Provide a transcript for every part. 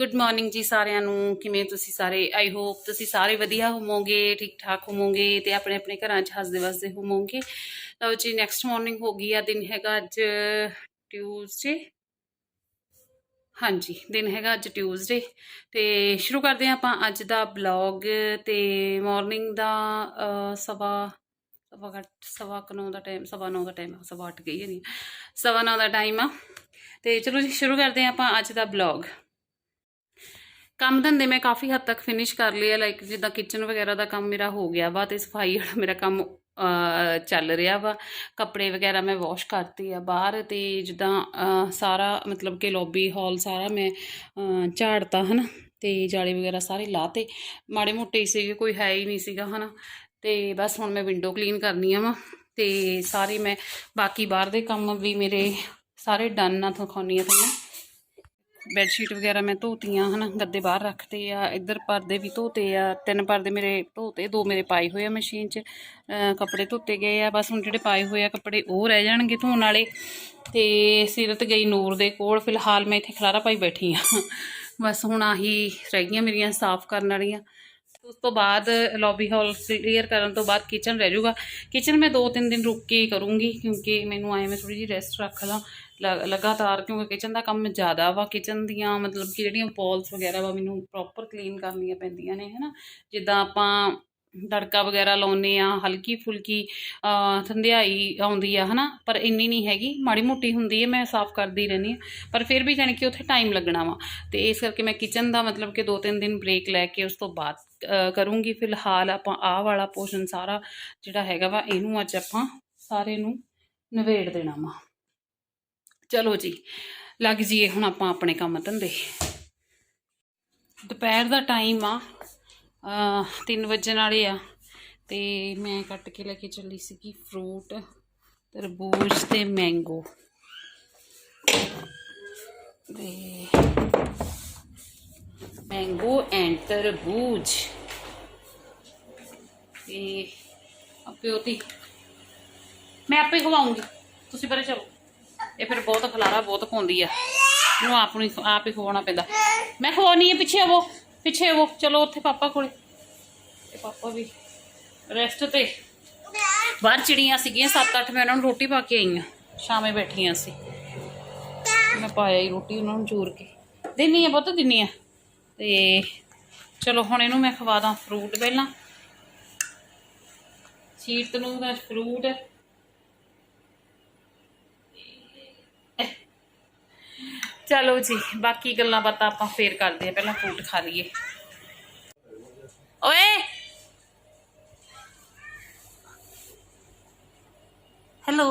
Good morning ਜੀ ਸਾਰਿਆਂ ਨੂੰ। ਕਿਵੇਂ ਤੁਸੀਂ ਸਾਰੇ? ਆਈ ਹੋਪ ਤੁਸੀਂ ਸਾਰੇ ਵਧੀਆ ਹੋਵੋਗੇ ਠੀਕ ਠਾਕ ਹੋਵੋਗੇ ਤੇ ਆਪਣੇ ਆਪਣੇ ਘਰਾਂ 'ਚ ਹੱਸਦੇ ਵਸਦੇ ਹੋਵੋਗੇ। ਲਓ ਜੀ ਨੈਕਸਟ ਮਾਰਨਿੰਗ ਹੋ ਗਈ ਆ, ਦਿਨ ਹੈਗਾ ਅੱਜ ਟਿਊਜ਼ਡੇ ਹਾਂਜੀ, ਦਿਨ ਹੈਗਾ ਅੱਜ ਟਿਊਜ਼ਡੇ ਤੇ ਸ਼ੁਰੂ ਕਰਦੇ ਹਾਂ ਆਪਾਂ ਅੱਜ ਦਾ ਬਲੌਗ ਤੇ ਮਾਰਨਿੰਗ ਦਾ ਸਵਾ ਸਵਾ ਘੱਟ, ਸਵਾ ਕੁ ਨੌ ਦਾ ਟਾਈਮ ਸਵਾ ਨੌ ਦਾ ਟਾਈਮ ਸਵਾ ਅੱਠ ਗਈ ਹੈ ਨਹੀਂ ਸਵਾ ਨੌ ਦਾ ਟਾਈਮ ਆ। ਤੇ ਚਲੋ ਜੀ, ਸ਼ੁਰੂ ਕਰਦੇ ਹਾਂ ਆਪਾਂ ਅੱਜ ਦਾ ਬਲੌਗ ਕੰਮ ਧੰਦੇ ਮੈਂ ਕਾਫੀ ਹੱਦ ਤੱਕ ਫਿਨਿਸ਼ ਕਰ ਲਿਆ ਲਾਈਕ ਜਿੱਦਾਂ ਕਿਚਨ ਵਗੈਰਾ ਦਾ ਕੰਮ ਮੇਰਾ ਹੋ ਗਿਆ ਵਾ ਤੇ ਸਫ਼ਾਈ ਵਾਲਾ ਮੇਰਾ ਕੰਮ ਚੱਲ ਰਿਹਾ ਵਾ। ਕੱਪੜੇ ਵਗੈਰਾ ਮੈਂ ਵਾਸ਼ ਕਰਤੇ ਆ ਬਾਹਰ ਤੇ ਜਿੱਦਾਂ ਸਾਰਾ ਮਤਲਬ ਕਿ ਲੌਬੀ ਹਾਲ ਸਾਰਾ ਮੈਂ ਅਹ, ਝਾੜਤਾ ਹਨਾ ਤੇ ਜਾਲੇ ਵਗੈਰਾ ਸਾਰੇ ਲਾਤੇ। ਮਾੜੇ ਮੋਟੇ ਹੀ ਸੀਗੇ ਕੋਈ ਹੈ ਹੀ ਨਹੀਂ ਸੀਗਾ ਹਨਾ। ਤੇ ਬਸ ਹੁਣ ਮੈਂ ਵਿੰਡੋ ਕਲੀਨ ਕਰਨੀ ਆ ਵਾ ਤੇ ਸਾਰੇ ਮੈਂ ਬਾਕੀ ਬਾਹਰ ਦੇ ਕੰਮ ਵੀ ਮੇਰੇ ਸਾਰੇ ਡਨ ਨਾ ਦਿਖਾਉਣੀ ਆ ਤੁਹਾਨੂੰ ਬੈੱਡ ਸ਼ੀਟ ਵਗੈਰਾ ਮੈਂ ਧੋਤੀਆਂ, ਹਨਾ, ਗੱਦੇ ਬਾਹਰ ਰੱਖਤੇ ਆ, ਇੱਧਰ ਪਰਦੇ ਵੀ ਧੋਤੇ ਆ, ਤਿੰਨ ਪਰਦੇ ਮੇਰੇ ਧੋਤੇ, ਦੋ ਮੇਰੇ ਪਾਏ ਹੋਏ ਆ ਮਸ਼ੀਨ 'ਚ ਕੱਪੜੇ ਧੋਤੇ ਗਏ ਆ, ਬਸ ਹੁਣ ਜਿਹੜੇ ਪਾਏ ਹੋਏ ਆ ਕੱਪੜੇ ਉਹ ਰਹਿ ਜਾਣਗੇ ਧੋਣ ਵਾਲੇ ਤੇ ਸੀਰਤ ਗਈ ਨੂਰ ਦੇ ਕੋਲ, ਫਿਲਹਾਲ ਮੈਂ ਇੱਥੇ ਖਲਾਰਾ ਪਾਈ ਬੈਠੀ ਆ। ਬਸ ਹੁਣ ਆਹੀ ਰਹਿ ਗਈਆਂ ਮੇਰੀਆਂ ਸਾਫ਼ ਕਰਨ ਵਾਲੀਆਂ। ਉਸ ਤੋਂ ਬਾਅਦ ਲੌਬੀ ਹਾਲ ਕਲੀਅਰ ਕਰਨ ਤੋਂ ਬਾਅਦ ਕਿਚਨ ਰਹਿ ਜਾਊਗਾ। ਕਿਚਨ ਮੈਂ ਦੋ ਤਿੰਨ ਦਿਨ ਰੁਕ ਕੇ ਕਰੂੰਗੀ ਕਿਉਂਕਿ ਮੈਨੂੰ ਆਏ ਮੈਂ ਥੋੜੀ ਜਿਹੀ ਰੈਸਟ ਰੱਖ ਲਾਂ। ਲਗਾਤਾਰ, ਕਿਉਂਕਿ ਕਿਚਨ ਦਾ ਕੰਮ ਜ਼ਿਆਦਾ ਵਾ ਕਿਚਨ ਦੀਆਂ ਮਤਲਬ ਕਿ ਜਿਹੜੀਆਂ ਪੋਲਸ ਵਗੈਰਾ ਵਾ, ਮੈਨੂੰ ਪ੍ਰੋਪਰ ਕਲੀਨ ਕਰਨੀਆਂ ਪੈਂਦੀਆਂ ਨੇ, ਹਨਾ? ਜਿੱਦਾਂ ਆਪਾਂ ਤੜਕਾ ਵਗੈਰਾ ਲਾਉਨੇ ਆ ਹਲਕੀ ਫੁਲਕੀ ਥੰਧਿਆਈ ਆਉਂਦੀ ਆ, ਹਨਾ? ਪਰ ਇੰਨੀ ਨਹੀਂ ਹੈਗੀ, ਮਾੜੀ ਮੋਟੀ ਹੁੰਦੀ ਹੈ ਮੈਂ ਸਾਫ਼ ਕਰਦੀ ਰਹਿੰਦੀ ਹਾਂ। ਪਰ ਫਿਰ ਵੀ ਜਾਣੀ ਕਿ ਉੱਥੇ ਟਾਈਮ ਲੱਗਣਾ ਵਾ। ਤੇ ਇਸ ਕਰਕੇ ਮੈਂ ਕਿਚਨ ਦਾ ਮਤਲਬ ਕਿ ਦੋ ਤਿੰਨ ਦਿਨ ਬ੍ਰੇਕ ਲੈ ਕੇ ਉਸ ਤੋਂ ਬਾਅਦ ਕਰੂੰਗੀ। ਫਿਲਹਾਲ ਆਪਾਂ ਆਹ ਵਾਲਾ ਪੋਰਸ਼ਨ ਸਾਰਾ ਜਿਹੜਾ ਹੈਗਾ ਵਾ, ਇਹਨੂੰ ਅੱਜ ਆਪਾਂ ਸਾਰੇ ਨੂੰ ਨਵੇੜ ਦੇਣਾ ਵਾ। ਚਲੋ ਜੀ, ਲੱਗ ਜੀਏ ਹੁਣ ਆਪਾਂ ਆਪਣੇ ਕੰਮ ਧੰਦੇ। ਦੁਪਹਿਰ ਦਾ ਟਾਈਮ ਆ 3 ਵਜੇ ਨਾਲੇ ਆ, ਤੇ ਮੈਂ ਕੱਟ ਕੇ ਲੈ ਕੇ ਚੱਲੀ ਸੀਗੀ ਫਰੂਟ ਤਰਬੂਜ ਤੇ ਮੈਂਗੋ ਤੇ ਮੈਂਗੋ ਐਂਡ ਤਰਬੂਜ। ਤੇ ਆਪੇ ਉਹਦੀ ਮੈਂ ਆਪੇ ਖਵਾਉਂਗੀ, ਤੁਸੀਂ ਪਰੇ ਚਲੋ। ਇਹ ਫਿਰ ਬਹੁਤ ਖਲਾਰਾ ਬਹੁਤ ਪਾਉਂਦੀ ਆ। ਇਹਨੂੰ ਆਪ ਨੂੰ ਹੀ- ਆਪ ਹੀ ਖਵਾਉਣਾ ਪੈਂਦਾ। ਮੈਂ ਖਵਾਉਣੀ ਹੈ ਪਿੱਛੇ ਆਵੋ ਪਿੱਛੇ ਆਵੋ। ਚਲੋ ਉੱਥੇ ਪਾਪਾ ਕੋਲੇ। ਤੇ ਪਾਪਾ ਵੀ ਰੈਸਟ ਤੇ। ਬਾਹਰ ਚਿੜੀਆਂ ਸੀਗੀਆਂ 7-8 ਮੈਂ ਉਹਨਾਂ ਨੂੰ ਰੋਟੀ ਪਾ ਕੇ ਆਈਆਂ ਸ਼ਾਮੇ ਬੈਠੀਆਂ ਸੀ। ਮੈਂ ਪਾਇਆ ਹੀ ਰੋਟੀ ਉਹਨਾਂ ਨੂੰ ਜੋਰ ਕੇ। ਦਿੰਨੀ ਆ ਬਹੁਤ ਦਿੰਨੀ ਆ। ਤੇ ਚਲੋ ਹੁਣ ਇਹਨੂੰ ਮੈਂ ਖਵਾ ਦਾਂ ਫਰੂਟ ਪਹਿਲਾਂ। ਸੀਰਤ ਨੂੰ ਦਾ ਫਰੂਟ ਚਲੋ ਜੀ ਬਾਕੀ ਗੱਲਾਂ ਬਾਤਾਂ ਆਪਾਂ ਫੇਰ ਕਰਦੇ ਆ ਪਹਿਲਾਂ ਫਰੂਟ ਖਾ ਲਈਏ ਓਏ ਹੈਲੋ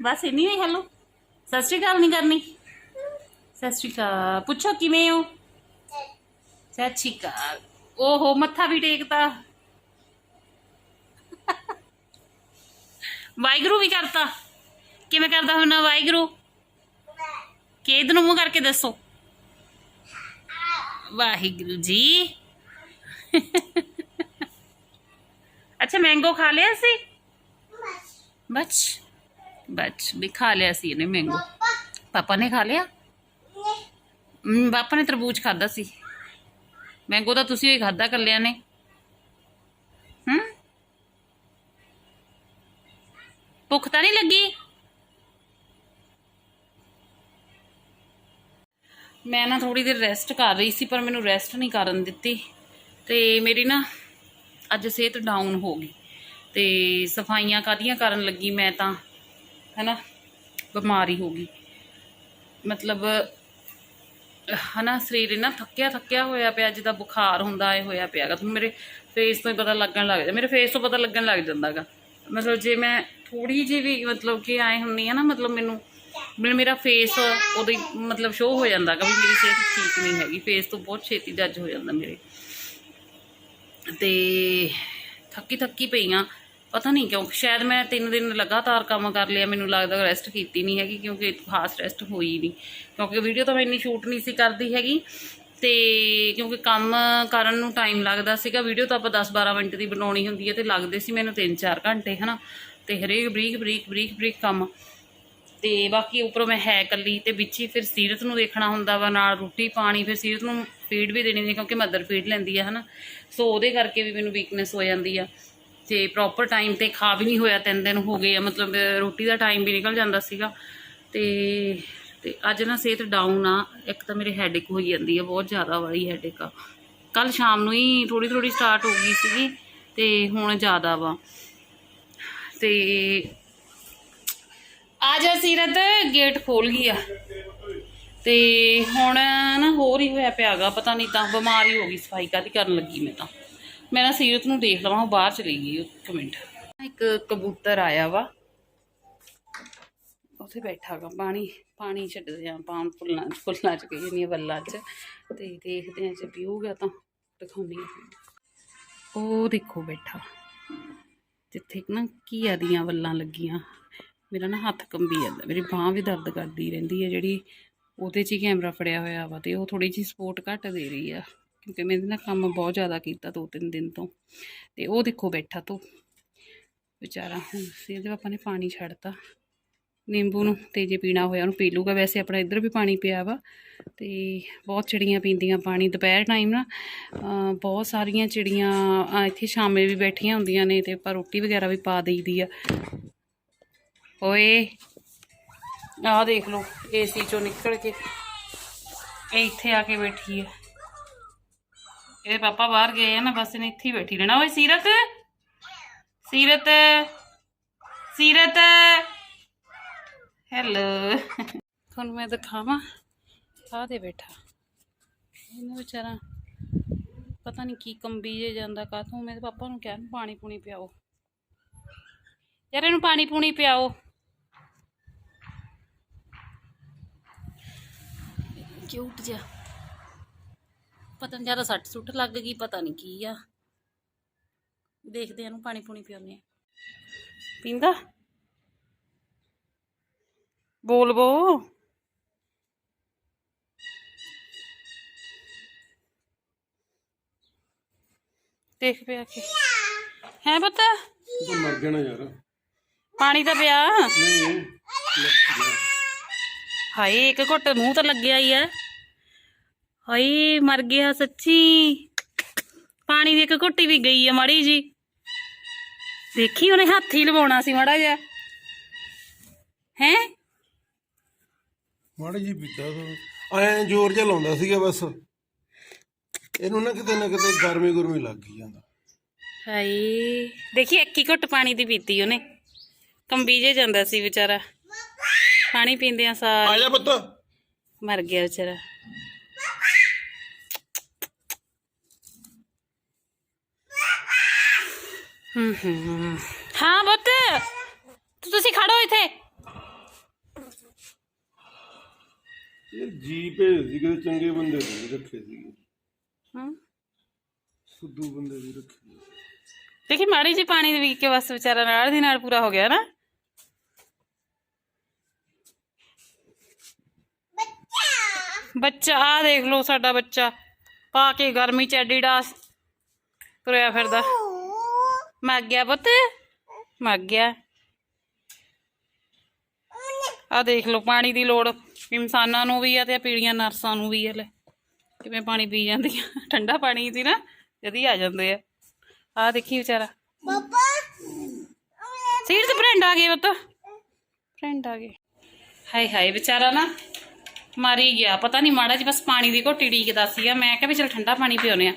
ਬਸ ਇੰਨੀ ਹੋਈ ਹੈਲੋ ਸਤਿ ਸ਼੍ਰੀ ਅਕਾਲ ਨਹੀਂ ਕਰਨੀ ਸਤਿ ਸ਼੍ਰੀ ਅਕਾਲ ਪੁੱਛੋ ਕਿਵੇਂ ਹੋ ਸਤਿ ਸ਼੍ਰੀ ਅਕਾਲ ਓਹੋ ਮੱਥਾ ਵੀ ਟੇਕਤਾ ਵਾਹਿਗੁਰੂ ਵੀ ਕਰਤਾ ਕਿਵੇਂ ਕਰਦਾ ਹੁੰਦਾ ਵਾਹਿਗੁਰੂ? ਕਿਹਦ ਨੂੰ ਮੂੰਹ ਕਰਕੇ ਦੱਸੋ। ਵਾਹਿਗੁਰੂ ਜੀ। ਅੱਛਾ ਮੈਂਗੋ ਖਾ ਲਿਆ ਸੀ? ਬਚ। ਬਚ ਵੀ ਖਾ ਲਿਆ ਸੀ ਇਹਨੇ ਮੈਂਗੋ ਪਾਪਾ ਨੇ ਖਾ ਲਿਆ? ਹਮ, ਪਾਪਾ ਨੇ ਤਰਬੂਜ ਖਾਦਾ ਸੀ। ਮੈਂਗੋ ਤਾਂ ਤੁਸੀਂ ਹੀ ਖਾਦਾ ਕੱਲਿਆਂ ਨੇ। ਹੂੰ ਭੁੱਖ ਤਾਂ ਨਹੀਂ ਲੱਗੀ? ਮੈਂ ਨਾ ਥੋੜੀ ਦੇਰ ਰੈਸਟ ਕਰ ਰਹੀ ਸੀ, ਪਰ ਮੈਨੂੰ ਰੈਸਟ ਨਹੀਂ ਕਰਨ ਦਿੱਤੀ ਤੇ ਮੇਰੀ ਨਾ ਅੱਜ ਸਿਹਤ ਡਾਊਨ ਹੋ ਗਈ ਤੇ ਸਫਾਈਆਂ ਕਾਦੀਆਂ ਕਰਨ ਲੱਗੀ ਮੈਂ ਤਾਂ, ਹੈਨਾ? ਬਿਮਾਰੀ ਹੋ ਗਈ। ਮਤਲਬ, ਹਨਾ, ਸਰੀਰ ਇਹਨਾਂ ਥੱਕਿਆ ਥੱਕਿਆ ਹੋਇਆ ਪਿਆ, ਜਿੱਦਾਂ ਬੁਖਾਰ ਹੁੰਦਾ ਏ ਹੋਇਆ ਪਿਆਗਾ ਤੁਹਾਨੂੰ ਮੇਰੇ ਫੇਸ ਤੋਂ ਹੀ ਪਤਾ ਲੱਗਣ ਲੱਗ ਜਾਂਦਾ, ਮੇਰੇ ਫੇਸ ਤੋਂ ਪਤਾ ਲੱਗਣ ਲੱਗ ਜਾਂਦਾਗਾ। ਮਤਲਬ ਜੇ ਮੈਂ ਥੋੜੀ ਜਿਹੀ ਵੀ ਮਤਲਬ ਕਿ ਆਏ ਹੁੰਨੀ ਆ ਨਾ, ਮਤਲਬ ਮੈਨੂੰ ਮੈਨੂੰ ਮੇਰਾ ਫੇਸ ਉਦੋਂ ਹੀ ਮਤਲਬ ਸ਼ੋਅ ਹੋ ਜਾਂਦਾ ਵੀ ਮੇਰੀ ਸਿਹਤ ਠੀਕ ਨਹੀਂ ਹੈਗੀ। ਫੇਸ ਤੋਂ ਬਹੁਤ ਛੇਤੀ ਜੱਜ ਹੋ ਜਾਂਦਾ ਮੇਰੇ। ਤੇ ਥੱਕੀ ਥੱਕੀ ਪਈ ਪਈਆਂ। ਪਤਾ ਨਹੀਂ ਕਿਉਂ, ਸ਼ਾਇਦ ਮੈਂ ਤਿੰਨ ਦਿਨ ਲਗਾਤਾਰ ਕੰਮ ਕਰ ਲਿਆ, ਮੈਨੂੰ ਲੱਗਦਾ ਰੈਸਟ ਕੀਤੀ ਨਹੀਂ ਹੈਗੀ ਕਿਉਂਕਿ ਖਾਸ ਰੈਸਟ ਹੋਈ ਨਹੀਂ। ਕਿਉਂਕਿ ਵੀਡੀਓ ਤਾਂ ਮੈਂ ਇੰਨੀ ਸ਼ੂਟ ਨਹੀਂ ਸੀ ਕਰਦੀ ਹੈਗੀ। ਤੇ ਕਿਉਂਕਿ ਕੰਮ ਕਰਨ ਨੂੰ ਟਾਈਮ ਲੱਗਦਾ ਸੀਗਾ। ਵੀਡੀਓ ਤਾਂ ਆਪਾਂ 10-12 ਮਿੰਟ ਦੀ ਬਣਾਉਣੀ ਹੁੰਦੀ ਹੈ ਤੇ ਲੱਗਦੇ ਸੀ ਮੈਨੂੰ 3-4 ਘੰਟੇ, ਹਨਾ। ਤੇ ਹਰੇਕ ਬਰੀਕ ਬਰੀਕ ਬਰੀਕ ਬਰੀਕ ਕੰਮ। ਤੇ ਬਾਕੀ ਉੱਪਰੋਂ ਮੈਂ ਹੈ ਇਕੱਲੀ ਤੇ ਵਿੱਚ ਹੀ ਫਿਰ ਸੀਰਤ ਨੂੰ ਦੇਖਣਾ ਹੁੰਦਾ ਵਾ ਨਾਲ ਰੋਟੀ ਪਾਣੀ, ਫਿਰ ਸੀਰਤ ਨੂੰ ਫੀਡ ਵੀ ਦੇਣੀ ਹੁੰਦੀ ਕਿਉਂਕਿ ਮਦਰ ਫੀਡ ਲੈਂਦੀ ਆ, ਹਨਾ। ਸੋ ਉਹਦੇ ਕਰਕੇ ਵੀ ਮੈਨੂੰ ਵੀਕਨੈਸ ਹੋ ਜਾਂਦੀ ਆ। ਤੇ ਪ੍ਰੋਪਰ ਟਾਈਮ ਤੇ ਖਾ ਵੀ ਨਹੀਂ ਹੋਇਆ, ਤਿੰਨ ਦਿਨ ਹੋ ਗਏ ਆ, ਮਤਲਬ ਰੋਟੀ ਦਾ ਟਾਈਮ ਵੀ ਨਿਕਲ ਜਾਂਦਾ ਸੀਗਾ। ਤੇ ਤੇ ਅੱਜ ਨਾ ਸਿਹਤ ਡਾਊਨ ਆ, ਇੱਕ ਤਾਂ ਮੇਰੇ ਹੈਡੇਕ ਹੋਈ ਜਾਂਦੀ ਆ, ਬਹੁਤ ਜ਼ਿਆਦਾ ਵਾਲੀ ਹੈਡੇਕ ਆ। ਕੱਲ ਸ਼ਾਮ ਨੂੰ ਹੀ ਥੋੜੀ ਥੋੜੀ ਸਟਾਰਟ ਹੋ ਗਈ ਸੀਗੀ ਤੇ ਹੁਣ ਜ਼ਿਆਦਾ ਵਾ। ਤੇ ਆ ਜਾ ਸੀਰਤ ਗੇਟ ਖੋਲ ਗਈ ਆ। ਤੇ ਹੁਣ ਨਾ ਹੋਰ ਹੀ ਹੋਇਆ ਪਿਆਗਾ ਪਤਾ ਨਹੀਂ ਤਾਂ ਬਿਮਾਰੀ ਹੋ ਗਈ, ਸਫ਼ਾਈ ਕਾਦੀ ਕਰਨ ਲੱਗੀ ਮੈਂ ਤਾਂ। ਮੈਂ ਨਾ ਸੀਰਤ ਨੂੰ ਦੇਖ ਲਵਾਂ, ਉਹ ਬਾਹਰ ਚਲੀ ਗਈ ਇੱਕ ਮਿੰਟ। ਇੱਕ ਕਬੂਤਰ ਆਇਆ ਵਾ। ਉੱਥੇ ਬੈਠਾ ਗਾ, ਪਾਣੀ ਪਾਣੀ ਛੱਡਦੇ ਆ, ਪਾਣ ਫੁੱਲਾਂ ਫੁੱਲਾਂ ਚ ਗਈ ਨਹੀਂ ਵੱਲਾਂ ਚ। ਤੇ ਦੇਖਦੇ ਆ ਜੇ ਪੀਊਗਾ ਤਾਂ, ਦਿਖਾਉਂਦੀ ਉਹ ਦੇਖੋ ਬੈਠਾ, ਜਿੱਥੇ ਨਾ ਘੀਆ ਦੀਆਂ ਵੱਲਾਂ ਲੱਗੀਆਂ। ਮੇਰਾ ਨਾ ਹੱਥ ਕੰਬੀ ਜਾਂਦਾ, ਮੇਰੀ ਬਾਹ ਵੀ ਦਰਦ ਕਰਦੀ ਰਹਿੰਦੀ ਹੈ, ਜਿਹੜੀ ਉਹਦੇ 'ਚ ਹੀ ਕੈਮਰਾ ਫੜਿਆ ਹੋਇਆ ਵਾ ਤੇ ਉਹ ਥੋੜੀ ਜਿਹੀ ਸਪੋਰਟ ਘੱਟ ਦੇ ਰਹੀ ਆ, ਕਿਉਂਕਿ ਮੈਂ ਇਹਦੇ ਨਾਲ ਕੰਮ ਬਹੁਤ ਜ਼ਿਆਦਾ ਕੀਤਾ ਦੋ ਤਿੰਨ ਦਿਨ ਤੋਂ, ਤੇ ਉਹ ਦੇਖੋ ਬੈਠਾ ਤੋ ਵਿਚਾਰਾ ਹੁਣ ਸੀ ਇਹਦੇ ਪਾਪਾ ਨੇ ਪਾਣੀ ਛੱਡਤਾ, ਨਿੰਬੂ ਨੂੰ ਤੇ ਜੇ ਪੀਣਾ ਹੋਇਆ ਉਹਨੂੰ ਪੀ ਲੂਗਾ ਵੈਸੇ ਆਪਣਾ ਇੱਧਰ ਵੀ ਪਾਣੀ ਪਿਆ ਵਾ, ਤੇ ਬਹੁਤ ਚਿੜੀਆਂ ਪੀਂਦੀਆਂ ਪਾਣੀ, ਦੁਪਹਿਰ ਟਾਈਮ ਨਾ ਬਹੁਤ ਸਾਰੀਆਂ ਚਿੜੀਆਂ ਇੱਥੇ ਸ਼ਾਮੇ ਵੀ ਬੈਠੀਆਂ ਹੁੰਦੀਆਂ ਨੇ ਤੇ ਆਪਾਂ ਰੋਟੀ ਵਗੈਰਾ ਵੀ ਪਾ ਦੇਈਦੀ ਆ ਓਏ। ਆਹ ਦੇਖ ਲਓ ਏਸੀ ਚੋਂ ਨਿਕਲ ਕੇ ਇਹ ਇੱਥੇ ਆ ਕੇ ਬੈਠੀ ਹੈ ਇਹਦੇ ਪਾਪਾ ਬਾਹਰ ਗਏ ਆ ਨਾ, ਬਸ ਇਹਨੇ ਇੱਥੇ ਹੀ ਬੈਠੀ ਰਹਿਣਾ। ਓਏ, ਸੀਰਤ? ਸੀਰਤ? ਸੀਰਤ? ਹੈਲੋ। ਤੁਹਾਨੂੰ ਮੈਂ ਦਿਖਾਵਾਂ। ਆਹ ਦੇ ਬੈਠਾ। ਇਹਨੂੰ ਵਿਚਾਰਾ ਪਤਾ ਨਹੀਂ ਕੀ ਕੰਬੀ ਜੇ ਜਾਂਦਾ ਕਾਹਤੋਂ। ਮੇਰੇ ਪਾਪਾ ਨੂੰ ਕਿਹਾ, ਪਾਣੀ ਪੂਣੀ ਪਿਆਓ। ਯਾਰ ਇਹਨੂੰ ਪਾਣੀ ਪੂਣੀ ਪਿਆਓ। ਕਿਊਟ ਜਿਹਾ ਪਤਾ ਨਹੀਂ ਜ਼ਿਆਦਾ ਸੱਟ ਸੁੱਟ ਲੱਗ ਗਈ ਪਤਾ ਨਹੀਂ ਕੀ ਆ। ਦੇਖਦੇ ਆ ਇਹਨੂੰ ਪਾਣੀ ਪੂਣੀ ਪਿਆਉਂਦੇ ਆ ਪੀਂਦਾ? ਬੋਲ ਬੋ। ਦੇਖ ਪਿਆ ਕੇ। ਹੈ ਪਤਾ? ਤੂੰ ਮਰ ਜਾਣਾ ਯਾਰ। ਪਾਣੀ ਤਾਂ ਪਿਆ। ਨਹੀਂ। ਹਾਏ ਇੱਕ ਘੁੱਟ ਮੂੰਹ ਤਾਂ ਲੱਗਿਆ ਹੀ ਹੈ ਹਾਏ ਮਰ ਗਿਆ ਸੱਚੀ। ਪਾਣੀ ਦੀ ਇੱਕ ਘੁੱਟੀ ਵੀ ਗਈ ਆ ਮਾੜੀ ਜੀ। ਦੇਖੀ ਉਹਨੇ ਹੱਥ ਹੀ ਲਵਾਉਣਾ ਸੀ ਮਾੜਾ ਜਿਹਾ। ਹੈ? ਮਾੜਾ ਜੀ ਪੀਤਾ ਤਾਂ। ਐ ਜ਼ੋਰ ਜਿਹਾ ਲਾਉਂਦਾ ਸੀਗਾ ਬਸ। ਇਹਨੂੰ ਨਾ ਕਿਤੇ ਨਾ ਕਿਤੇ ਗਰਮੀ ਗੁਰਮੀ ਲੱਗ ਗਈ ਜਾਂਦਾ। ਹਾਏ ਦੇਖੀ ਇੱਕ ਹੀ ਘੁੱਟ ਪਾਣੀ ਦੀ ਪੀਤੀ ਉਹਨੇ। ਕੰਬੀ ਜੇ ਜਾਂਦਾ ਸੀ ਵਿਚਾਰਾ। ਪਾਣੀ ਪੀਂਦਿਆਂ ਸਾਰ ਆ ਜਾ ਪੁੱਤ ਮਰ ਗਿਆ ਵਿਚਾਰਾ ਹੂੰ ਹੂੰ ਹਾਂ ਬੱਤ ਤੂੰ ਤੁਸੀਂ ਖੜੋ ਇੱਥੇ ਇਹ ਜੀ ਭੇਜ ਸੀ ਕਿਤੇ ਚੰਗੇ ਬੰਦੇ ਦੇ ਰੱਖੇ ਸੀਗੇ ਹੂੰ ਸੁੱਧੂ ਬੰਦੇ ਵੀ ਰੱਖੇ ਦੇਖੀ ਮਾੜੀ ਜੀ ਪਾਣੀ ਦੇ ਵੀਕ ਕੇ ਬਸ ਵਿਚਾਰਾ ਨਾਲ ਦੀ ਨਾਲ ਪੂਰਾ ਹੋ ਗਿਆ ਨਾ ਬੱਚਾ ਆ ਦੇਖ ਲਓ ਸਾਡਾ ਬੱਚਾ। ਪਾ ਕੇ ਗਰਮੀ ਚ ਐਡੀਡਾਸ ਤੁਰਿਆ ਫਿਰਦਾ। ਮਰ ਗਿਆ ਪੁੱਤ। ਮਰ ਗਿਆ। ਆ ਦੇਖ ਲਓ ਪਾਣੀ ਦੀ ਲੋੜ। ਇਨਸਾਨਾਂ ਨੂੰ ਵੀ ਆ ਤੇ ਪੀੜੀਆਂ ਨਰਸਾਂ ਨੂੰ ਵੀ ਆ ਲੈ। ਕਿਵੇਂ ਪਾਣੀ ਪੀ ਜਾਂਦੀਆਂ। ਠੰਡਾ ਪਾਣੀ ਸੀ ਨਾ ਜਦੀ ਆ ਜਾਂਦੇ ਆ। ਆ ਦੇਖੀ ਵਿਚਾਰਾ। ਸੀਟ ਤੇ ਫਰੈਂਡ ਆ ਗਏ ਪੁੱਤ। ਫਰੈਂਡ ਆ ਗਏ। ਹਾਏ ਹਾਏ ਵਿਚਾਰਾ ਨਾ ਮਾਰੀ ਗਿਆ। ਪਤਾ ਨਹੀਂ ਮਾੜਾ ਜੀ ਬਸ ਪਾਣੀ ਦੀ ਘੋਟੀ ਢੀਕਦਾ ਸੀਗਾ। ਮੈਂ ਕਿਹਾ ਵੀ ਚਲ ਠੰਡਾ ਪਾਣੀ ਪਿਉਨੇ ਆ।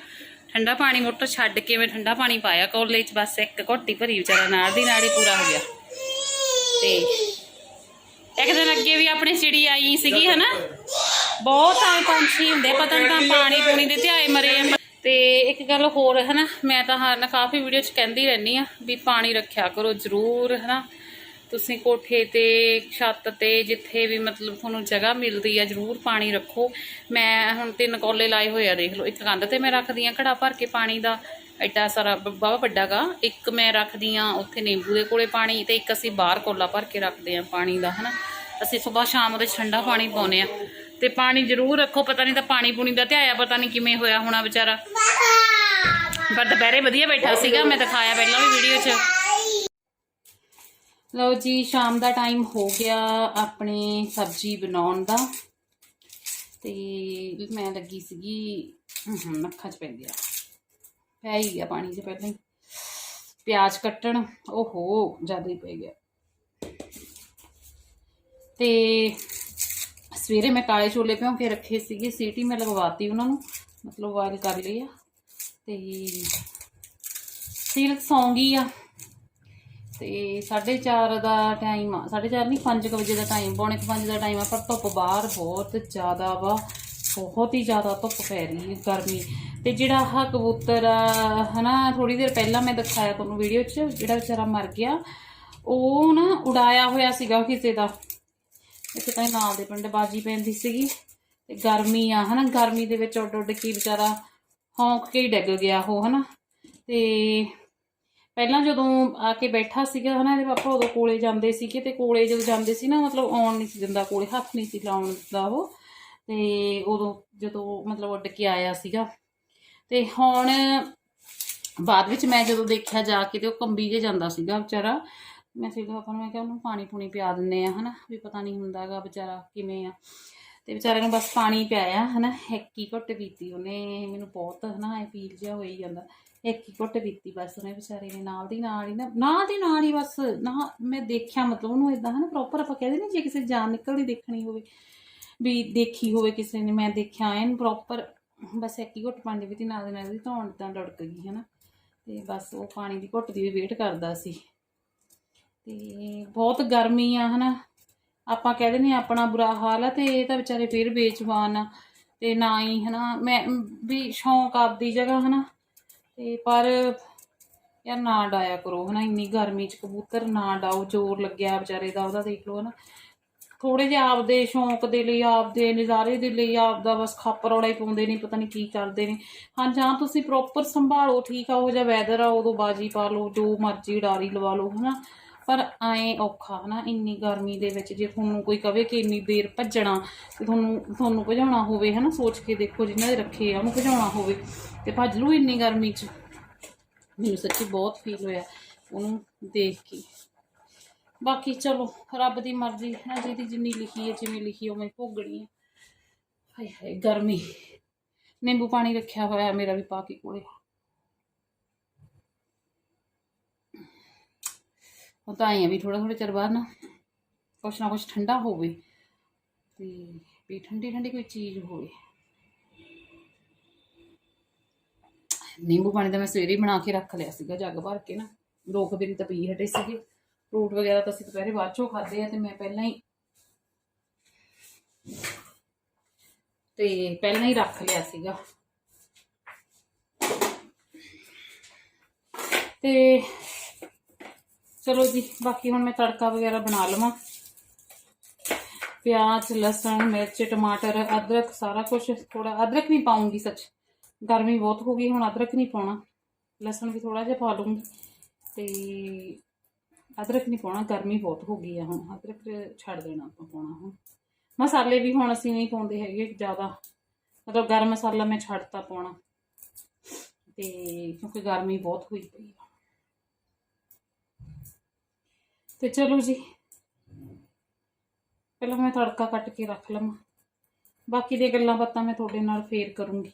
ਠੰਡਾ ਪਾਣੀ ਮੋਟਰ ਛੱਡ ਕੇ ਮੈਂ ਠੰਡਾ ਪਾਣੀ ਪਾਇਆ ਕੋਲੇ 'ਚ ਬਸ ਇੱਕ ਘੋਟੀ ਭਰੀ ਵਿਚਾਰਾ ਨਾਲ ਦੀ ਨਾਲ ਹੀ ਪੂਰਾ ਹੋ ਗਿਆ। ਤੇ ਇੱਕ ਦਿਨ ਅੱਗੇ ਵੀ ਆਪਣੇ ਚਿੜੀ ਆਈ ਸੀਗੀ, ਹਨਾ? ਬਹੁਤ ਆਏ ਪੰਛੀ ਹੁੰਦੇ, ਪਤਾ ਨਹੀਂ ਤਾਂ ਪਾਣੀ ਪੂਣੀ ਦੇ ਤੇ ਆਏ ਮਰੇ ਆ। ਤੇ ਇੱਕ ਗੱਲ ਹੋਰ, ਹਨਾ? ਮੈਂ ਤਾਂ ਹਾਂ ਨਾ ਕਾਫੀ ਵੀਡੀਓ 'ਚ ਕਹਿੰਦੀ ਰਹਿੰਦੀ ਆ ਵੀ ਪਾਣੀ ਰੱਖਿਆ ਕਰੋ ਜ਼ਰੂਰ, ਹਨਾ? ਤੁਸੀਂ ਕੋਠੇ ਤੇ ਛੱਤ ਤੇ ਜਿੱਥੇ ਵੀ ਮਤਲਬ ਤੁਹਾਨੂੰ ਜਗ੍ਹਾ ਮਿਲਦੀ ਆ ਜ਼ਰੂਰ ਪਾਣੀ ਰੱਖੋ। ਮੈਂ ਹੁਣ ਤਿੰਨ ਕੋਲੇ ਲਾਏ ਹੋਏ ਆ ਦੇਖ ਲਓ ਇੱਕ ਕੰਧ ਤੇ ਮੈਂ ਰੱਖਦੀ ਆ ਘੜਾ ਭਰ ਕੇ ਪਾਣੀ ਦਾ। ਐਡਾ ਸਾਰਾ ਬਾਵਾ ਵੱਡਾ ਗਾ। ਇੱਕ ਮੈਂ ਰੱਖਦੀ ਆ ਉੱਥੇ ਨਿੰਬੂ ਦੇ ਕੋਲੇ ਪਾਣੀ ਤੇ ਇੱਕ ਅਸੀਂ ਬਾਹਰ ਕੋਲਾ ਭਰ ਕੇ ਰੱਖਦੇ ਆ ਪਾਣੀ ਦਾ ਹਨਾ। ਅਸੀਂ ਸਵੇਰ ਸ਼ਾਮ ਉਹਦੇ ਠੰਡਾ ਪਾਣੀ ਪਾਉਨੇ ਆ। ਤੇ ਪਾਣੀ ਜ਼ਰੂਰ ਰੱਖੋ ਪਤਾ ਨਹੀਂ ਤਾਂ ਪਾਣੀ ਪੂਣੀ ਦਾ ਧਿਆਇਆ ਪਤਾ ਨਹੀਂ ਕਿਵੇਂ ਹੋਇਆ ਹੋਣਾ ਵਿਚਾਰਾ। ਪਰ ਦੁਪਹਿਰੇ ਵਧੀਆ ਬੈਠਾ ਸੀਗਾ ਮੈਂ ਦਿਖਾਇਆ ਪਹਿਲਾਂ ਵੀ ਵੀਡੀਓ 'ਚ। ਲਓ ਜੀ ਸ਼ਾਮ ਦਾ ਟਾਈਮ ਹੋ ਗਿਆ ਆਪਣੇ ਸਬਜ਼ੀ ਬਣਾਉਣ ਦਾ। ਤੇ ਮੈਂ ਲੱਗੀ ਸੀਗੀ ਹਮ, 'ਚ ਪੈ ਗਿਆ ਪੈ ਹੀ ਗਿਆ ਪਾਣੀ 'ਚ ਪਹਿਲਾਂ ਹੀ। ਪਿਆਜ਼ ਕੱਟਣ ਓਹੋ ਜ਼ਿਆਦਾ ਹੀ ਪੈ ਗਿਆ। ਤੇ ਸਵੇਰੇ ਮੈਂ ਕਾਲੇ ਛੋਲੇ ਭਿਉਂ ਕੇ ਰੱਖੇ ਸੀਗੇ ਸੀਟੀ ਮੈਂ ਲਗਵਾਤੀ ਉਹਨਾਂ ਨੂੰ ਮਤਲਬ ਵਾਇਲ ਕਰ ਲਈ ਆ। ਤੇ ਸੀਰਤ ਸੌਂਗੀ ਆ। ਤੇ 4:30 ਦਾ ਟਾਈਮ ਆ। 4:30 ਨਹੀਂ 5 ਵਜੇ ਦਾ ਟਾਈਮ ਪੌਣੇ 5 ਦਾ ਟਾਈਮ ਆ, ਪਰ ਧੁੱਪ ਬਾਹਰ ਬਹੁਤ ਜ਼ਿਆਦਾ ਵਾ। ਬਹੁਤ ਹੀ ਜ਼ਿਆਦਾ ਧੁੱਪ ਪੈ ਰਹੀ ਹੈ ਗਰਮੀ। ਤੇ ਜਿਹੜਾ ਆਹ ਕਬੂਤਰ ਆ, ਹਨਾ ਥੋੜੀ ਦੇਰ ਪਹਿਲਾਂ ਮੈਂ ਦਿਖਾਇਆ ਤੁਹਾਨੂੰ ਵੀਡੀਓ 'ਚ, ਜਿਹੜਾ ਵਿਚਾਰਾ ਮਰ ਗਿਆ, ਉਹ ਨਾ ਉਡਾਇਆ ਹੋਇਆ ਸੀਗਾ ਕਿਸੇ ਦਾ। ਇੱਥੇ ਤਾਂ ਨਾਲ ਦੇ ਪਿੰਡ ਬਾਜੀ ਪੈਂਦੀ ਸੀਗੀ। ਤੇ ਗਰਮੀ ਆ, ਹਨਾ, ਗਰਮੀ ਦੇ ਵਿੱਚ ਉੱਡ ਉੱਡ ਕੇ ਵਿਚਾਰਾ ਹੌਂਕ ਕੇ ਹੀ ਡਿੱਗ ਗਿਆ ਉਹ, ਹਨਾ। ਤੇ ਪਹਿਲਾਂ ਜਦੋਂ ਆ ਕੇ ਬੈਠਾ ਸੀਗਾ ਹਨਾ, ਇਹਦੇ ਪਾਪਾ ਉਦੋਂ ਕੋਲੇ ਜਾਂਦੇ ਸੀਗੇ ਤੇ ਕੋਲੇ ਜਦੋਂ ਜਾਂਦੇ ਸੀ ਨਾ, ਮਤਲਬ ਆਉਣ ਨਹੀਂ ਸੀ ਦਿੰਦਾ, ਕੋਲੇ ਹੱਥ ਨਹੀਂ ਸੀ ਲਾਉਣ ਦਾ ਉਹ। ਤੇ ਉਦੋਂ ਜਦੋਂ ਮਤਲਬ ਉੱਡ ਕੇ ਆਇਆ ਸੀਗਾ। ਤੇ ਹੁਣ ਬਾਅਦ ਵਿੱਚ ਮੈਂ ਜਦੋਂ ਦੇਖਿਆ ਜਾ ਕੇ ਤੇ ਉਹ ਕੰਬੀ ਜੇ ਜਾਂਦਾ ਸੀਗਾ ਵਿਚਾਰਾ, ਮੈਂ ਸੀਗਾ ਪਾਪਾ ਨੂੰ ਮੈਂ ਕਿਹਾ ਉਹਨੂੰ ਪਾਣੀ ਪੂਣੀ ਪਿਆ ਦਿੰਨੇ ਆ ਹਨਾ, ਵੀ ਪਤਾ ਨਹੀਂ ਹੁੰਦਾਗਾ ਵਿਚਾਰਾ ਕਿਵੇਂ ਆ। ਤੇ ਵਿਚਾਰੇ ਨੂੰ ਬਸ ਪਾਣੀ ਪਿਆਇਆ ਹਨਾ, ਇੱਕ ਹੀ ਘੁੱਟ ਪੀਤੀ ਉਹਨੇ, ਮੈਨੂੰ ਬਹੁਤ ਹਨਾ ਇਹ ਫੀਲ ਜਿਹਾ ਹੋਈ ਜਾਂਦਾ। ਇੱਕ ਹੀ ਘੁੱਟ ਪੀਤੀ ਬਸ ਉਹਨੇ ਵਿਚਾਰੇ ਨੇ, ਨਾਲ ਦੀ ਨਾਲ ਹੀ ਨਾ, ਨਾਲ ਦੀ ਨਾਲ ਹੀ ਬਸ ਨਾ ਮੈਂ ਦੇਖਿਆ ਮਤਲਬ ਉਹਨੂੰ ਇਦਾਂ ਹਨਾ ਪ੍ਰੋਪਰ ਆਪਾਂ ਕਹਿੰਦੇ ਨਹੀਂ ਜੇ ਕਿਸੇ ਦੀ ਜਾਨ ਨਿਕਲਦੀ ਦੇਖਣੀ ਹੋਵੇ, ਵੀ ਦੇਖੀ ਹੋਵੇ ਕਿਸੇ ਨੇ, ਮੈਂ ਦੇਖਿਆ ਐਨ ਪ੍ਰੋਪਰ ਬਸ ਇੱਕ ਹੀ ਘੁੱਟ ਪਾਣੀ ਦੀ ਨਾਲ ਦੇ ਨਾਲ ਦੀ ਧੌਣ ਤਾਂ ਲੜਕ ਗਈ ਹਨਾ, ਤੇ ਬਸ ਉਹ ਪਾਣੀ ਦੀ ਘੁੱਟ ਦੀ ਵੀ ਵੇਟ ਕਰਦਾ ਸੀ। ਤੇ ਬਹੁਤ ਗਰਮੀ ਆ ਹਨਾ, ਆਪਾਂ ਕਹਿ ਦਿੰਦੇ ਹਾਂ ਆਪਣਾ ਬੁਰਾ ਹਾਲ ਆ ਤੇ ਇਹ ਤਾਂ ਵਿਚਾਰੇ ਫਿਰ ਬੇਜਵਾਨ ਆ, ਤੇ ਨਾ ਹੀ ਹਨਾ, ਮੈਂ ਵੀ ਸ਼ੌਂਕ ਆਪਦੀ ਜਗ੍ਹਾ ਹਨਾ ਤੇ ਪਰ ਯਾਰ ਨਾ ਡਾਇਆ ਕਰੋ ਹਨਾ, ਇੰਨੀ ਗਰਮੀ ਚ ਕਬੂਤਰ ਨਾ ਡਾਓ, ਜ਼ੋਰ ਲੱਗਿਆ ਵਿਚਾਰੇ ਦਾ, ਉਹਦਾ ਦੇਖ ਲਓ ਹਨਾ। ਥੋੜੇ ਜਿਹਾ ਆਪਦੇ ਸ਼ੌਂਕ ਦੇ ਲਈ, ਆਪਦੇ ਨਜ਼ਾਰੇ ਦੇ ਲਈ, ਆਪਦਾ ਬਸ ਖਾਪਰੌੜਾ ਹੀ ਪਾਉਂਦੇ ਨੇ, ਪਤਾ ਨਹੀਂ ਕੀ ਕਰਦੇ ਨੇ। ਹਾਂ, ਜਾਂ ਤੁਸੀਂ ਪ੍ਰੋਪਰ ਸੰਭਾਲੋ, ਠੀਕ ਆ, ਉਹ ਜਿਹਾ ਵੈਦਰ ਆ, ਉਦੋਂ ਬਾਜੀ ਪਾ ਲਓ, ਜੋ ਮਰਜ਼ੀ ਡਾਰੀ ਲਵਾ ਲਓ, ਹਨਾ। ਪਰ ਐਂ ਔਖਾ ਨਾ ਇੰਨੀ ਗਰਮੀ ਦੇ ਵਿੱਚ ਜੇ ਤੁਹਾਨੂੰ ਕੋਈ ਕਵੇ ਕਿ ਇੰਨੀ ਦੇਰ ਭੱਜਣਾ ਤੇ ਤੁਹਾਨੂੰ ਤੁਹਾਨੂੰ ਭਜਾਉਣਾ ਹੋਵੇ, ਹਨਾ, ਸੋਚ ਕੇ ਦੇਖੋ ਜਿਹਨਾਂ ਦੇ ਰੱਖੇ ਆ, ਉਹਨੂੰ ਭਜਾਉਣਾ ਹੋਵੇ ਤੇ ਭੱਜ ਲੂ ਇੰਨੀ ਗਰਮੀ 'ਚ। ਮੈਨੂੰ ਸੱਚੀ ਬਹੁਤ ਫੀਲ ਹੋਇਆ ਉਹਨੂੰ ਦੇਖ ਕੇ। ਬਾਕੀ ਚਲੋ, ਰੱਬ ਦੀ ਮਰਜ਼ੀ ਹੈ, ਜਿਹਦੀ ਜਿੰਨੀ ਲਿਖੀ ਹੈ, ਜਿਵੇਂ ਲਿਖੀ ਉਵੇਂ ਭੋਗਣੀ ਹੈ। ਹਾਏ ਹਾਏ, ਗਰਮੀ। ਨਿੰਬੂ ਪਾਣੀ ਰੱਖਿਆ ਹੋਇਆ, ਮੇਰਾ ਵੀ ਪਾ ਕੇ ਕੋਲੇ। ਹੁਣ ਤਾਂ ਆਏ ਆ ਵੀ ਥੋੜਾ ਥੋੜਾ ਚਿਰ ਬਾਅਦ ਨਾ ਕੁਛ ਨਾ ਕੁਛ ਠੰਡਾ ਹੋਵੇ ਤੇ ਵੀ ਠੰਡੀ ਠੰਡੀ ਕੋਈ ਚੀਜ਼ ਹੋਵੇ। ਨਿੰਬੂ ਪਾਣੀ ਤਾਂ ਮੈਂ ਸਵੇਰੇ ਬਣਾ ਕੇ ਰੱਖ ਲਿਆ ਸੀਗਾ ਜੱਗ ਭਰ ਕੇ ਨਾ। ਲੋਕ ਵੀ ਤਾਂ ਪੀ ਹਟੇ ਸੀਗੇ। ਫਰੂਟ ਵਗੈਰਾ ਤਾਂ ਅਸੀਂ ਦੁਪਹਿਰੇ ਬਾਅਦ ਚੋਂ ਖਾਦੇ ਆ ਤੇ ਮੈਂ ਪਹਿਲਾਂ ਹੀ ਤੇ ਪਹਿਲਾਂ ਹੀ ਰੱਖ ਲਿਆ ਸੀਗਾ। ਤੇ ਚਲੋ ਜੀ, ਬਾਕੀ ਹੁਣ ਮੈਂ ਤੜਕਾ ਵਗੈਰਾ ਬਣਾ ਲਵਾਂ। ਪਿਆਜ਼, ਲਸਣ, ਮਿਰਚ, ਟਮਾਟਰ, ਅਦਰਕ ਸਾਰਾ ਕੁਝ ਥੋੜਾ ਅਦਰਕ ਨਹੀਂ ਪਾਉਂਗੀ ਸੱਚ। ਗਰਮੀ ਬਹੁਤ ਹੋ ਗਈ, ਹੁਣ ਅਦਰਕ ਨਹੀਂ ਪਾਉਣਾ। ਲਸਣ ਵੀ ਥੋੜਾ ਜਿਹਾ ਪਾ ਲੂੰਗੀ ਤੇ ਅਦਰਕ ਨਹੀਂ ਪਾਉਣਾ, ਗਰਮੀ ਬਹੁਤ ਹੋ ਗਈ ਆ ਹੁਣ। ਅਦਰਕ ਛੱਡ ਦੇਣਾ ਆਪਾਂ ਪਾਉਣਾ ਹੁਣ। ਮਸਾਲੇ ਵੀ ਹੁਣ ਅਸੀਂ ਨਹੀਂ ਪਾਉਂਦੇ ਹੈਗੇ ਜ਼ਿਆਦਾ। ਮਤਲਬ ਗਰਮ ਮਸਾਲਾ ਮੈਂ ਛੱਡਤਾ ਪਾਉਣਾ। ਤੇ ਕਿਉਂਕਿ ਗਰਮੀ ਬਹੁਤ ਹੋਈ ਪਈ ਆ। ਤੇ ਚਲੋ ਜੀ। ਪਹਿਲਾਂ ਮੈਂ ਤੜਕਾ ਕੱਟ ਕੇ ਰੱਖ ਲਵਾਂ। ਬਾਕੀ ਦੀਆਂ ਗੱਲਾਂ ਬਾਤਾਂ ਮੈਂ ਤੁਹਾਡੇ ਨਾਲ ਫੇਰ ਕਰੂੰਗੀ।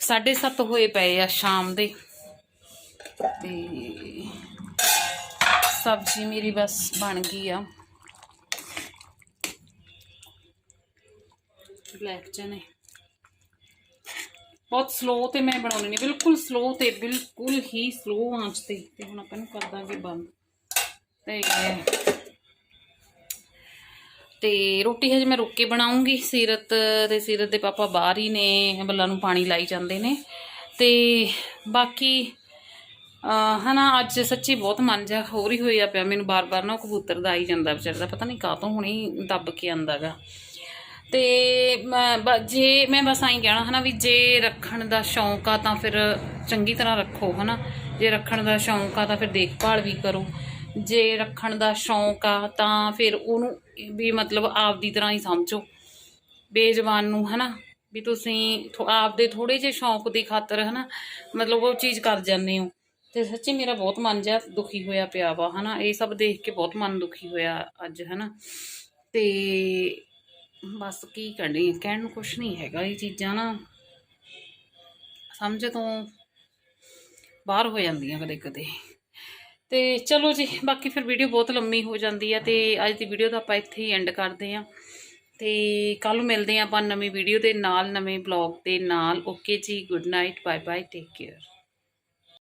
7:30 ਹੋਏ ਪਏ ਆ ਸ਼ਾਮ ਦੇ। ਤੇ ਸਬਜ਼ੀ ਮੇਰੀ ਬਸ ਬਣ ਗਈ ਆ। ਬਲੈਕ ਚਨੇ। ਬਹੁਤ ਸਲੋ ਤੇ ਮੈਂ ਬਣਾਉਣੀ ਨਹੀਂ ਬਿਲਕੁਲ ਸਲੋ ਤੇ, ਬਿਲਕੁਲ ਹੀ ਸਲੋ ਆਂਚ ਤੇ ਤੇ ਹੁਣ ਆਪਾਂ ਨੂੰ ਕਰ ਦਾਂਗੇ ਬੰਦ। ਤੇ ਤੇ ਰੋਟੀ ਹਜੇ ਮੈਂ ਰੁੱਕ ਕੇ ਬਣਾਉਂਗੀ, ਸੀਰਤ ਤੇ ਸੀਰਤ ਦੇ ਪਾਪਾ ਬਾਹਰ ਹੀ ਨੇ, ਬੱਲਾ ਨੂੰ ਪਾਣੀ ਲਾਈ ਜਾਂਦੇ ਨੇ। ਤੇ ਬਾਕੀ, ਅਹ, ਹਨਾ, ਅੱਜ ਸੱਚੀ ਬਹੁਤ ਮਨ ਜਾ ਹੋਰ ਹੀ ਹੋਇਆ ਪਿਆ, ਮੈਨੂੰ ਬਾਰ-ਬਾਰ ਨਾ ਕਬੂਤਰ ਦਾ ਆਈ ਜਾਂਦਾ ਵਿਚਾਰ ਦਾ, ਪਤਾ ਨਹੀਂ ਕਾਹ ਤੋਂ ਹੁਣੀ ਦੱਬ ਕੇ ਆਂਦਾਗਾ ਤੇ ਮੈਂ ਬ- ਜੇ ਮੈਂ ਬਸ ਆਈ ਕਹਿਣਾ ਹਨਾ ਵੀ ਜੇ ਰੱਖਣ ਦਾ ਸ਼ੌਂਕ ਆ ਤਾਂ ਫਿਰ ਚੰਗੀ ਤਰ੍ਹਾਂ ਰੱਖੋ ਹਨਾ। ਜੇ ਰੱਖਣ ਦਾ ਸ਼ੌਂਕ ਆ ਤਾਂ ਫਿਰ ਦੇਖਭਾਲ ਵੀ ਕਰੋ। ਜੇ ਰੱਖਣ ਦਾ ਸ਼ੌਂਕ ਆ ਤਾਂ ਫਿਰ ਉਹਨੂੰ ਵੀ ਮਤਲਬ ਆਪ ਦੀ ਤਰ੍ਹਾਂ ਹੀ ਸਮਝੋ। ਬੇਜ਼ਬਾਨ ਨੂੰ ਹਨਾ ਵੀ ਤੁਸੀਂ ਥੋ- ਆਪਦੇ ਥੋੜੇ ਜਿਹੇ ਸ਼ੌਂਕ ਦੀ ਖਾਤਰ ਹਨਾ ਮਤਲਬ ਉਹ ਚੀਜ਼ ਕਰ ਜਾਂਦੇ ਹੋ। ਤੇ ਸੱਚੀ ਮੇਰਾ ਬਹੁਤ ਮਨ ਜਿਹਾ ਦੁਖੀ ਹੋਇਆ ਪਿਆ ਵਾ ਹਨਾ। ਇਹ ਸਭ ਦੇਖ ਕੇ ਬਹੁਤ ਮਨ ਦੁਖੀ ਹੋਇਆ ਅੱਜ ਹਨਾ। ਤੇ ਬਸ ਕੀ ਕਰਨੀ ਕਹਿਣ ਨੂੰ ਕੁਛ ਨਹੀਂ ਹੈਗਾ ਇਹ ਚੀਜ਼ਾਂ ਨਾ। ਸਮਝ ਤੋਂ ਬਾਹਰ ਹੋ ਜਾਂਦੀਆਂ ਕਦੇ ਕਦੇ। ਤੇ ਚਲੋ ਜੀ, ਬਾਕੀ ਫਿਰ ਵੀਡੀਓ ਬਹੁਤ ਲੰਮੀ ਹੋ ਜਾਂਦੀ ਹੈ ਤੇ ਅੱਜ ਦੀ ਵੀਡੀਓ ਦਾ ਆਪਾਂ ਇੱਥੇ ਹੀ ਐਂਡ ਕਰਦੇ ਆ ਤੇ ਕੱਲ ਨੂੰ ਮਿਲਦੇ ਆ ਆਪਾਂ ਨਵੀਂ ਵੀਡੀਓ ਦੇ ਨਾਲ, ਨਵੇਂ ਬਲੌਗ ਦੇ ਨਾਲ। ਓਕੇ ਜੀ good night bye bye take care